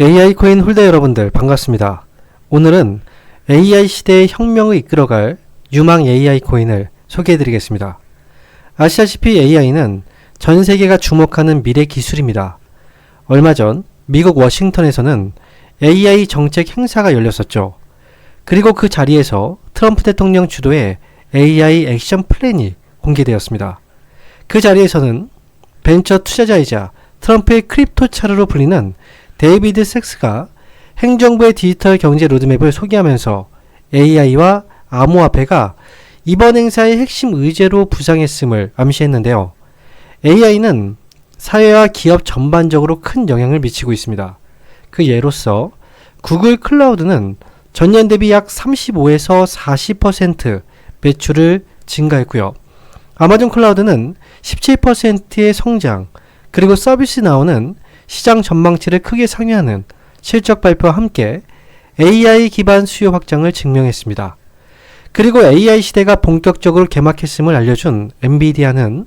AI 코인 홀더 여러분들 반갑습니다. 오늘은 AI 시대의 혁명을 이끌어갈 유망 AI 코인을 소개해 드리겠습니다. 아시다시피 AI는 전 세계가 주목하는 미래 기술입니다. 얼마 전 미국 워싱턴에서는 AI 정책 행사가 열렸었죠. 그리고 그 자리에서 트럼프 대통령 주도의 AI 액션 플랜이 공개되었습니다. 그 자리에서는 벤처 투자자이자 트럼프의 크립토 차르로 불리는 데이비드 섹스가 행정부의 디지털 경제 로드맵을 소개하면서 AI와 암호화폐가 이번 행사의 핵심 의제로 부상했음을 암시했는데요. AI는 사회와 기업 전반적으로 큰 영향을 미치고 있습니다. 그 예로서 구글 클라우드는 전년 대비 약 35에서 40% 매출을 증가했고요. 아마존 클라우드는 17%의 성장, 그리고 서비스 나오는 시장 전망치를 크게 상회하는 실적 발표와 함께 AI 기반 수요 확장을 증명했습니다. 그리고 AI 시대가 본격적으로 개막했음을 알려준 엔비디아는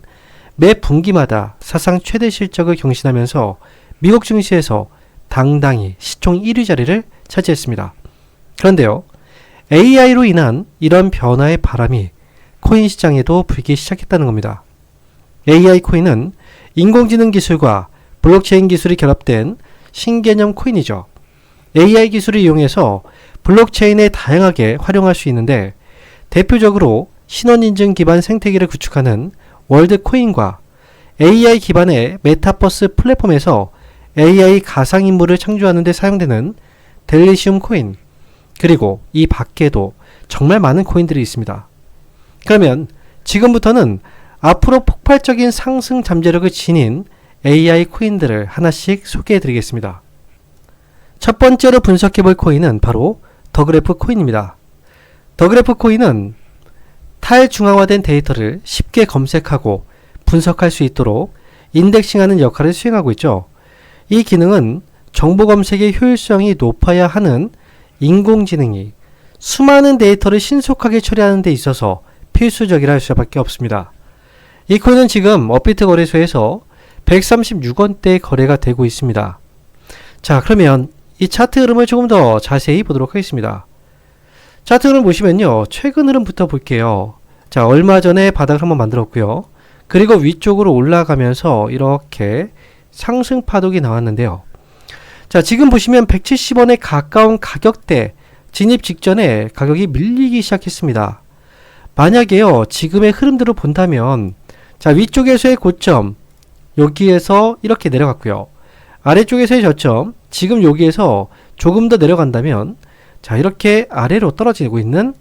매 분기마다 사상 최대 실적을 경신하면서 미국 증시에서 당당히 시총 1위 자리를 차지했습니다. 그런데요, AI로 인한 이런 변화의 바람이 코인 시장에도 불기 시작했다는 겁니다. AI 코인은 인공지능 기술과 블록체인 기술이 결합된 신개념 코인이죠. AI 기술을 이용해서 블록체인에 다양하게 활용할 수 있는데 대표적으로 신원인증 기반 생태계를 구축하는 월드코인과 AI 기반의 메타버스 플랫폼에서 AI 가상인물을 창조하는 데 사용되는 델리시움 코인 그리고 이 밖에도 정말 많은 코인들이 있습니다. 그러면 지금부터는 앞으로 폭발적인 상승 잠재력을 지닌 AI 코인들을 하나씩 소개해 드리겠습니다. 첫 번째로 분석해 볼 코인은 바로 더그래프 코인입니다. 더그래프 코인은 탈중앙화된 데이터를 쉽게 검색하고 분석할 수 있도록 인덱싱하는 역할을 수행하고 있죠. 이 기능은 정보 검색의 효율성이 높아야 하는 인공지능이 수많은 데이터를 신속하게 처리하는 데 있어서 필수적이라 할 수밖에 없습니다. 이 코인은 지금 업비트 거래소에서 136원대 거래가 되고 있습니다. 자, 그러면 이 차트 흐름을 조금 더 자세히 보도록 하겠습니다. 차트 흐름 보시면요. 최근 흐름부터 볼게요. 자, 얼마 전에 바닥을 한번 만들었고요. 그리고 위쪽으로 올라가면서 이렇게 상승 파동이 나왔는데요. 자, 지금 보시면 170원에 가까운 가격대 진입 직전에 가격이 밀리기 시작했습니다. 만약에요, 지금의 흐름대로 본다면, 자, 위쪽에서의 고점, 여기에서 이렇게 내려갔고요. 아래쪽에서의 저점, 지금 여기에서 조금 더 내려간다면, 자, 이렇게 아래로 떨어지고 있는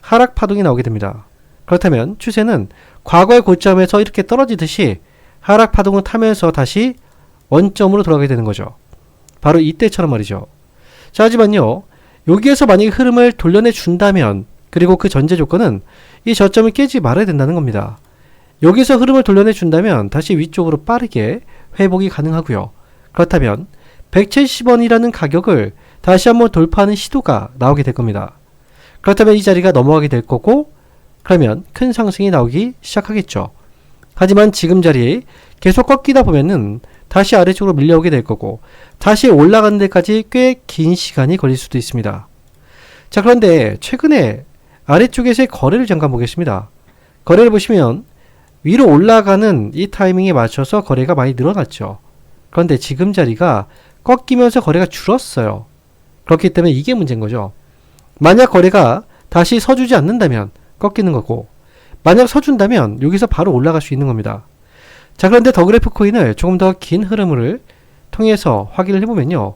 하락 파동이 나오게 됩니다. 그렇다면 추세는 과거의 고점에서 이렇게 떨어지듯이 하락 파동을 타면서 다시 원점으로 돌아가게 되는 거죠. 바로 이때처럼 말이죠. 자, 하지만요, 여기에서 만약에 흐름을 돌려내 준다면, 그리고 그 전제 조건은 이 저점을 깨지 말아야 된다는 겁니다. 여기서 흐름을 돌려내 준다면 다시 위쪽으로 빠르게 회복이 가능하고요. 그렇다면 170원이라는 가격을 다시 한번 돌파하는 시도가 나오게 될 겁니다. 그렇다면 이 자리가 넘어가게 될 거고 그러면 큰 상승이 나오기 시작하겠죠. 하지만 지금 자리에 계속 꺾이다 보면은 다시 아래쪽으로 밀려오게 될 거고 다시 올라가는 데까지 꽤 긴 시간이 걸릴 수도 있습니다. 자 그런데 최근에 아래쪽에서의 거래를 잠깐 보겠습니다. 거래를 보시면 위로 올라가는 이 타이밍에 맞춰서 거래가 많이 늘어났죠. 그런데 지금 자리가 꺾이면서 거래가 줄었어요. 그렇기 때문에 이게 문제인 거죠. 만약 거래가 다시 서주지 않는다면 꺾이는 거고, 만약 서준다면 여기서 바로 올라갈 수 있는 겁니다. 자, 그런데 더 그래프 코인을 조금 더 긴 흐름을 통해서 확인을 해보면요.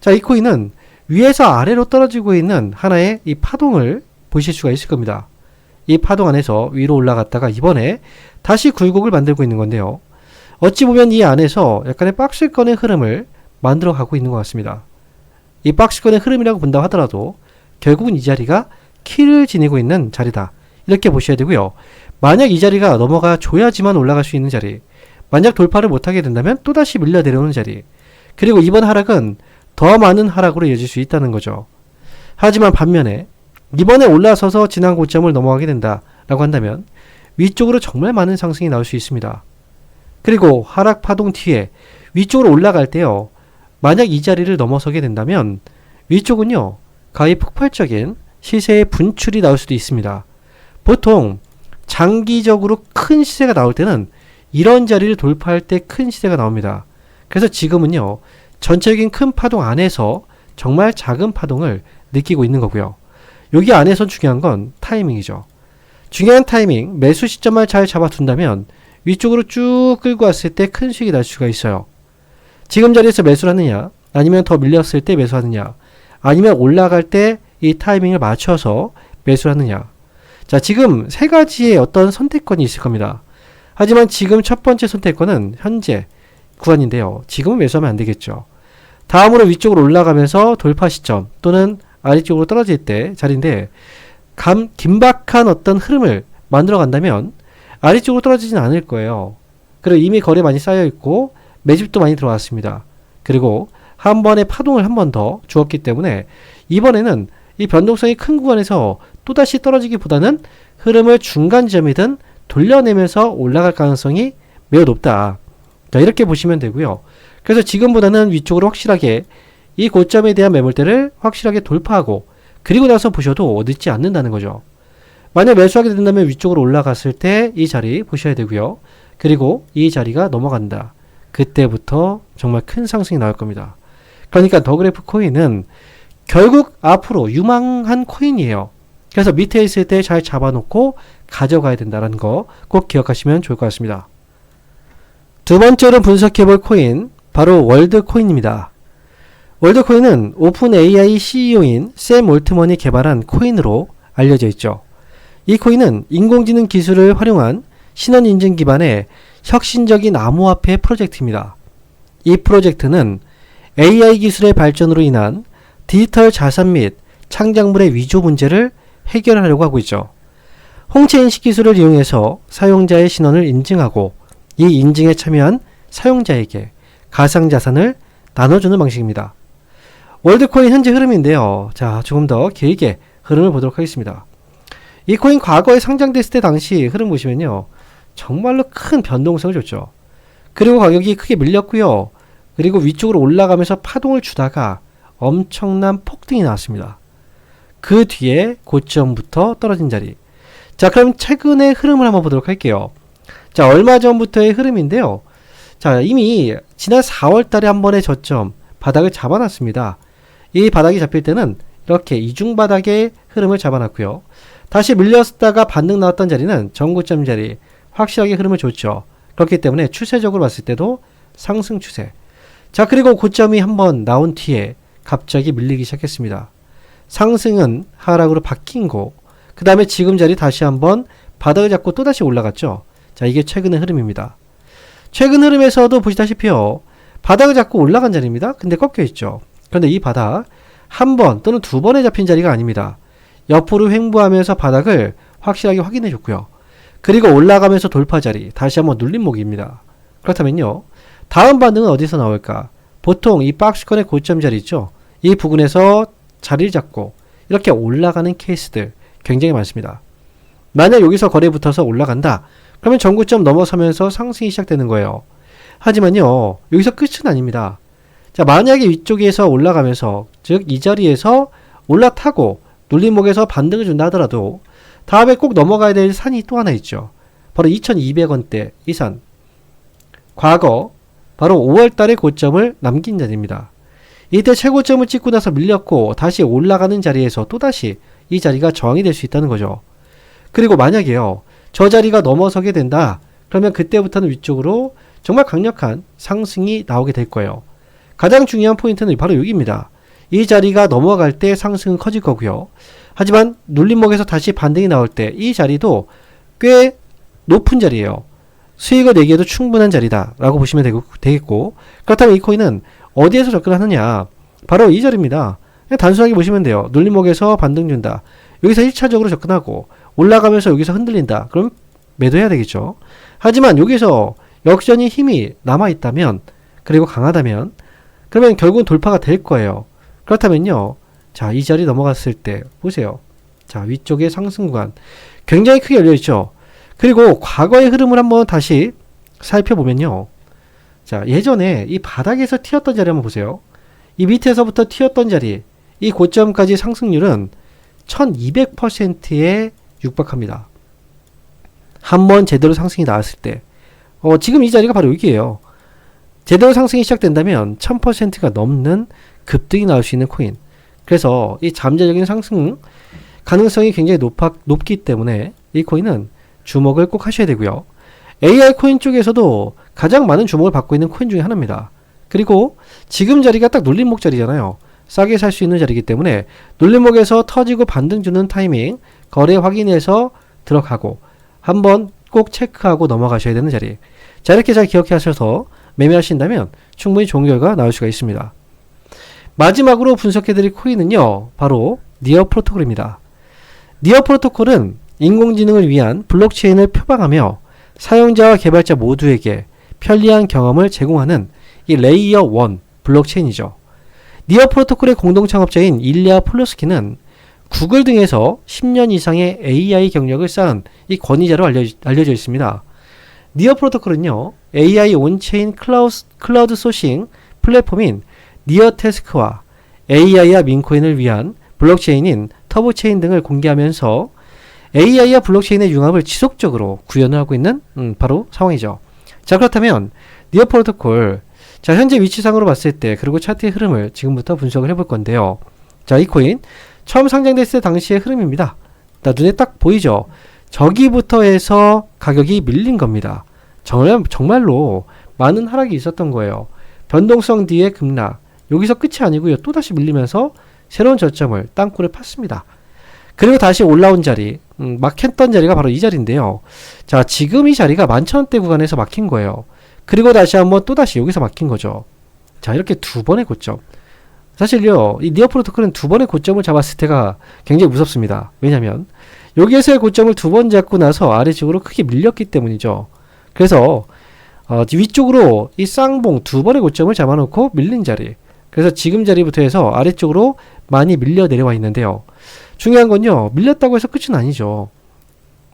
자, 이 코인은 위에서 아래로 떨어지고 있는 하나의 이 파동을 보실 수가 있을 겁니다. 이 파동 안에서 위로 올라갔다가 이번에 다시 굴곡을 만들고 있는 건데요. 어찌 보면 이 안에서 약간의 박스권의 흐름을 만들어 가고 있는 것 같습니다. 이 박스권의 흐름이라고 본다 하더라도 결국은 이 자리가 키를 지니고 있는 자리다. 이렇게 보셔야 되고요. 만약 이 자리가 넘어가 줘야지만 올라갈 수 있는 자리. 만약 돌파를 못하게 된다면 또다시 밀려 내려오는 자리. 그리고 이번 하락은 더 많은 하락으로 이어질 수 있다는 거죠. 하지만 반면에 이번에 올라서서 지난 고점을 넘어가게 된다라고 한다면 위쪽으로 정말 많은 상승이 나올 수 있습니다. 그리고 하락 파동 뒤에 위쪽으로 올라갈 때요. 만약 이 자리를 넘어서게 된다면 위쪽은요, 가히 폭발적인 시세의 분출이 나올 수도 있습니다. 보통 장기적으로 큰 시세가 나올 때는 이런 자리를 돌파할 때 큰 시세가 나옵니다. 그래서 지금은요, 전체적인 큰 파동 안에서 정말 작은 파동을 느끼고 있는 거고요. 여기 안에서 중요한 건 타이밍이죠. 중요한 타이밍, 매수 시점을 잘 잡아둔다면 위쪽으로 쭉 끌고 왔을 때 큰 수익이 날 수가 있어요. 지금 자리에서 매수를 하느냐, 아니면 더 밀렸을 때 매수하느냐, 아니면 올라갈 때 이 타이밍을 맞춰서 매수를 하느냐. 자, 지금 세 가지의 어떤 선택권이 있을 겁니다. 하지만 지금 첫 번째 선택권은 현재 구간인데요. 지금은 매수하면 안 되겠죠. 다음으로 위쪽으로 올라가면서 돌파 시점 또는 아래쪽으로 떨어질 때 자리인데 감, 긴박한 어떤 흐름을 만들어 간다면 아래쪽으로 떨어지진 않을 거예요. 그리고 이미 거래 많이 쌓여 있고 매집도 많이 들어왔습니다. 그리고 한 번의 파동을 한 번 더 주었기 때문에 이번에는 이 변동성이 큰 구간에서 또다시 떨어지기보다는 흐름을 중간 지점이든 돌려내면서 올라갈 가능성이 매우 높다. 자, 이렇게 보시면 되고요. 그래서 지금보다는 위쪽으로 확실하게 이 고점에 대한 매물대를 확실하게 돌파하고 그리고 나서 보셔도 늦지 않는다는 거죠. 만약 매수하게 된다면 위쪽으로 올라갔을 때 이 자리 보셔야 되고요. 그리고 이 자리가 넘어간다. 그때부터 정말 큰 상승이 나올 겁니다. 그러니까 더그래프 코인은 결국 앞으로 유망한 코인이에요. 그래서 밑에 있을 때 잘 잡아놓고 가져가야 된다는 거 꼭 기억하시면 좋을 것 같습니다. 두 번째로 분석해볼 코인, 바로 월드 코인입니다. 월드코인은 오픈 AI CEO인 샘 올트먼이 개발한 코인으로 알려져 있죠. 이 코인은 인공지능 기술을 활용한 신원 인증 기반의 혁신적인 암호화폐 프로젝트입니다. 이 프로젝트는 AI 기술의 발전으로 인한 디지털 자산 및 창작물의 위조 문제를 해결하려고 하고 있죠. 홍채 인식 기술을 이용해서 사용자의 신원을 인증하고 이 인증에 참여한 사용자에게 가상 자산을 나눠주는 방식입니다. 월드코인 현재 흐름인데요. 자, 조금 더 길게 흐름을 보도록 하겠습니다. 이 코인 과거에 상장됐을 때 당시 흐름 보시면요. 정말로 큰 변동성을 줬죠. 그리고 가격이 크게 밀렸고요. 그리고 위쪽으로 올라가면서 파동을 주다가 엄청난 폭등이 나왔습니다. 그 뒤에 고점부터 떨어진 자리. 자, 그럼 최근의 흐름을 한번 보도록 할게요. 자, 얼마 전부터의 흐름인데요. 자, 이미 지난 4월 달에 한 번의 저점, 바닥을 잡아놨습니다. 이 바닥이 잡힐 때는 이렇게 이중 바닥의 흐름을 잡아놨고요. 다시 밀렸다가 반등 나왔던 자리는 전고점 자리, 확실하게 흐름을 줬죠. 그렇기 때문에 추세적으로 봤을 때도 상승 추세. 자, 그리고 고점이 한번 나온 뒤에 갑자기 밀리기 시작했습니다. 상승은 하락으로 바뀐 거, 그 다음에 지금 자리 다시 한번 바닥을 잡고 또다시 올라갔죠. 자, 이게 최근의 흐름입니다. 최근 흐름에서도 보시다시피요. 바닥을 잡고 올라간 자리입니다. 근데 꺾여 있죠. 그런데 이 바닥 한 번 또는 두 번에 잡힌 자리가 아닙니다. 옆으로 횡보하면서 바닥을 확실하게 확인해 줬고요. 그리고 올라가면서 돌파 자리, 다시 한번 눌림목입니다. 그렇다면요. 다음 반등은 어디서 나올까? 보통 이 박스권의 고점 자리 있죠? 이 부분에서 자리를 잡고 이렇게 올라가는 케이스들 굉장히 많습니다. 만약 여기서 거래 붙어서 올라간다. 그러면 전고점 넘어서면서 상승이 시작되는 거예요. 하지만요, 여기서 끝은 아닙니다. 자, 만약에 위쪽에서 올라가면서, 즉, 이 자리에서 올라타고 눌림목에서 반등을 준다 하더라도 다음에 꼭 넘어가야 될 산이 또 하나 있죠. 바로 2200원대 이 산. 과거 바로 5월 달에 고점을 남긴 자리입니다. 이때 최고점을 찍고 나서 밀렸고 다시 올라가는 자리에서 또다시 이 자리가 저항이 될 수 있다는 거죠. 그리고 만약에요. 저 자리가 넘어서게 된다. 그러면 그때부터는 위쪽으로 정말 강력한 상승이 나오게 될 거예요. 가장 중요한 포인트는 바로 여기입니다. 이 자리가 넘어갈 때 상승은 커질 거고요. 하지만 눌림목에서 다시 반등이 나올 때 이 자리도 꽤 높은 자리예요. 수익을 내기에도 충분한 자리다라고 보시면 되겠고 그렇다면 이 코인은 어디에서 접근하느냐 바로 이 자리입니다. 단순하게 보시면 돼요. 눌림목에서 반등 준다. 여기서 1차적으로 접근하고 올라가면서 여기서 흔들린다. 그럼 매도해야 되겠죠. 하지만 여기서 역전이 힘이 남아 있다면 그리고 강하다면 그러면 결국은 돌파가 될 거예요. 그렇다면요. 자, 이 자리 넘어갔을 때 보세요. 자, 위쪽에 상승 구간 굉장히 크게 열려 있죠. 그리고 과거의 흐름을 한번 다시 살펴보면요. 자, 예전에 이 바닥에서 튀었던 자리 한번 보세요. 이 밑에서부터 튀었던 자리, 이 고점까지 상승률은 1200%에 육박합니다. 한 번 제대로 상승이 나왔을 때, 어, 지금 이 자리가 바로 여기에요. 제대로 상승이 시작된다면 1000%가 넘는 급등이 나올 수 있는 코인. 그래서 이 잠재적인 상승 가능성이 굉장히 높아, 높기 때문에 이 코인은 주목을 꼭 하셔야 되고요. AI 코인 쪽에서도 가장 많은 주목을 받고 있는 코인 중에 하나입니다. 그리고 지금 자리가 딱 눌림목 자리잖아요. 싸게 살 수 있는 자리이기 때문에 눌림목에서 터지고 반등 주는 타이밍 거래 확인해서 들어가고 한번 꼭 체크하고 넘어가셔야 되는 자리. 자 이렇게 잘 기억해 하셔서 매매하신다면 충분히 좋은 결과 나올 수가 있습니다. 마지막으로 분석해드릴 코인은요. 바로 니어 프로토콜입니다. 니어 프로토콜은 인공지능을 위한 블록체인을 표방하며 사용자와 개발자 모두에게 편리한 경험을 제공하는 이 레이어 1 블록체인이죠. 니어 프로토콜의 공동 창업자인 일리아 폴로스키는 구글 등에서 10년 이상의 AI 경력을 쌓은 이 권위자로 알려져, 알려져 있습니다. 니어 프로토콜은요, AI 온체인 클라우스, 클라우드 소싱 플랫폼인 니어 테스크와 AI와 민코인을 위한 블록체인인 터보체인 등을 공개하면서 AI와 블록체인의 융합을 지속적으로 구현을 하고 있는 음, 바로 상황이죠. 자 그렇다면 니어 프로토콜 자 현재 위치상으로 봤을 때 그리고 차트의 흐름을 지금부터 분석을 해볼 건데요. 자 이 코인 처음 상장됐을 때 당시의 흐름입니다. 나 눈에 딱 보이죠. 저기부터 해서 가격이 밀린 겁니다. 정말, 정말로 많은 하락이 있었던 거예요. 변동성 뒤에 급락. 여기서 끝이 아니고요. 또다시 밀리면서 새로운 저점을 땅굴에 팠습니다. 그리고 다시 올라온 자리, 음, 막혔던 자리가 바로 이 자리인데요. 자, 지금 이 자리가 만천원대 구간에서 막힌 거예요. 그리고 다시 한번 또다시 여기서 막힌 거죠. 자, 이렇게 두 번의 고점. 사실요, 이 니어 프로토콜은 두 번의 고점을 잡았을 때가 굉장히 무섭습니다. 왜냐면, 여기에서의 고점을 두 번 잡고 나서 아래쪽으로 크게 밀렸기 때문이죠. 그래서, 어, 위쪽으로 이 쌍봉 두 번의 고점을 잡아놓고 밀린 자리. 그래서 지금 자리부터 해서 아래쪽으로 많이 밀려 내려와 있는데요. 중요한 건요, 밀렸다고 해서 끝은 아니죠.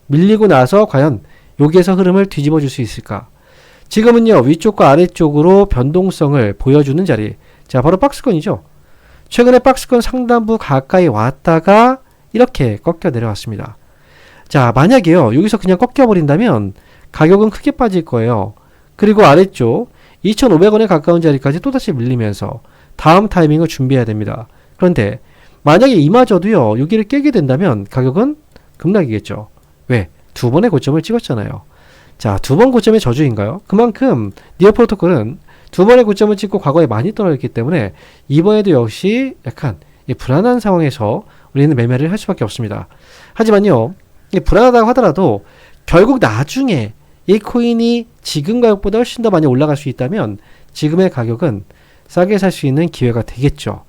밀리고 나서 과연 여기에서 흐름을 뒤집어 줄 수 있을까? 지금은요, 위쪽과 아래쪽으로 변동성을 보여주는 자리. 자, 바로 박스권이죠. 최근에 박스권 상단부 가까이 왔다가 이렇게 꺾여 내려왔습니다. 자, 만약에요, 여기서 그냥 꺾여 버린다면 가격은 크게 빠질 거예요. 그리고 아래쪽 2,500원에 가까운 자리까지 또다시 밀리면서 다음 타이밍을 준비해야 됩니다. 그런데 만약에 이마저도요, 여기를 깨게 된다면 가격은 급락이겠죠. 왜? 두 번의 고점을 찍었잖아요. 자, 두 번 고점의 저주인가요? 그만큼 니어 프로토콜은 두 번의 고점을 찍고 과거에 많이 떨어졌기 때문에 이번에도 역시 약간 불안한 상황에서 우리는 매매를 할 수밖에 없습니다. 하지만요, 불안하다고 하더라도 결국 나중에 이 코인이 지금 가격보다 훨씬 더 많이 올라갈 수 있다면 지금의 가격은 싸게 살 수 있는 기회가 되겠죠.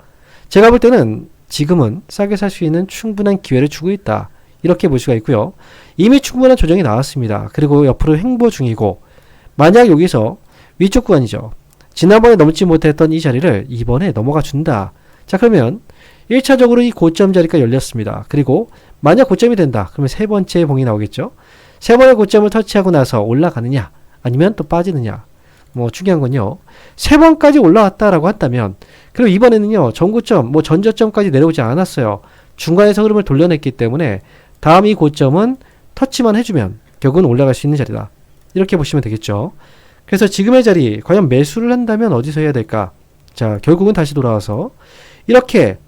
제가 볼 때는 지금은 싸게 살 수 있는 충분한 기회를 주고 있다. 이렇게 볼 수가 있고요. 이미 충분한 조정이 나왔습니다. 그리고 옆으로 횡보 중이고 만약 여기서 위쪽 구간이죠. 지난번에 넘지 못했던 이 자리를 이번에 넘어가 준다. 자 그러면 1차적으로 이 고점 자리가 열렸습니다. 그리고 만약 고점이 된다. 그러면 세 번째 봉이 나오겠죠. 세 번의 고점을 터치하고 나서 올라가느냐 아니면 또 빠지느냐 뭐 중요한 건요. 세 번까지 올라왔다라고 한다면 그리고 이번에는요. 전고점 뭐 전저점까지 내려오지 않았어요. 중간에서 흐름을 돌려냈기 때문에 다음 이 고점은 터치만 해주면 결국은 올라갈 수 있는 자리다. 이렇게 보시면 되겠죠. 그래서 지금의 자리 과연 매수를 한다면 어디서 해야 될까? 자 결국은 다시 돌아와서 이렇게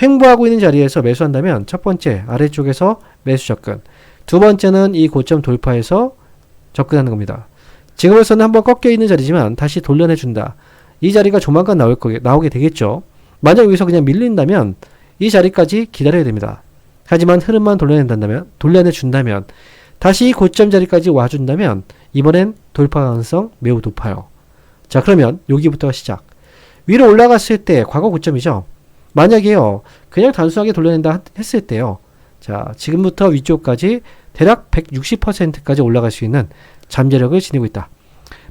횡보하고 있는 자리에서 매수한다면 첫 번째 아래쪽에서 매수 접근 두 번째는 이 고점 돌파해서 접근하는 겁니다. 지금에서는 한번 꺾여 있는 자리지만 다시 돌려내 준다. 이 자리가 조만간 나올 거 나오게 되겠죠. 만약 여기서 그냥 밀린다면 이 자리까지 기다려야 됩니다. 하지만 흐름만 돌려낸다면 돌려내 준다면 다시 이 고점 자리까지 와 준다면 이번엔 돌파 가능성 매우 높아요. 자, 그러면 여기부터 시작. 위로 올라갔을 때 과거 고점이죠. 만약에요. 그냥 단순하게 돌려낸다 했을 때요. 자, 지금부터 위쪽까지 대략 160%까지 올라갈 수 있는 잠재력을 지니고 있다.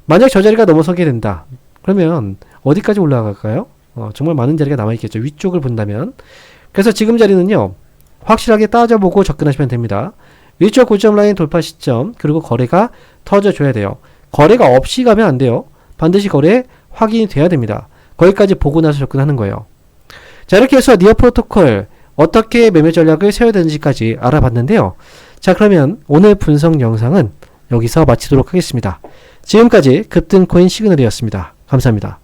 만약 저 자리가 넘어서게 된다. 그러면 어디까지 올라갈까요? 어, 정말 많은 자리가 남아있겠죠. 위쪽을 본다면. 그래서 지금 자리는요. 확실하게 따져보고 접근하시면 됩니다. 위쪽 고점 라인 돌파 시점 그리고 거래가 터져줘야 돼요. 거래가 없이 가면 안 돼요. 반드시 거래 확인이 돼야 됩니다. 거기까지 보고 나서 접근하는 거예요. 자, 이렇게 해서 니어 프로토콜 어떻게 매매 전략을 세워야 되는지까지 알아봤는데요. 자, 그러면 오늘 분석 영상은 여기서 마치도록 하겠습니다. 지금까지 급등 코인 시그널이었습니다. 감사합니다.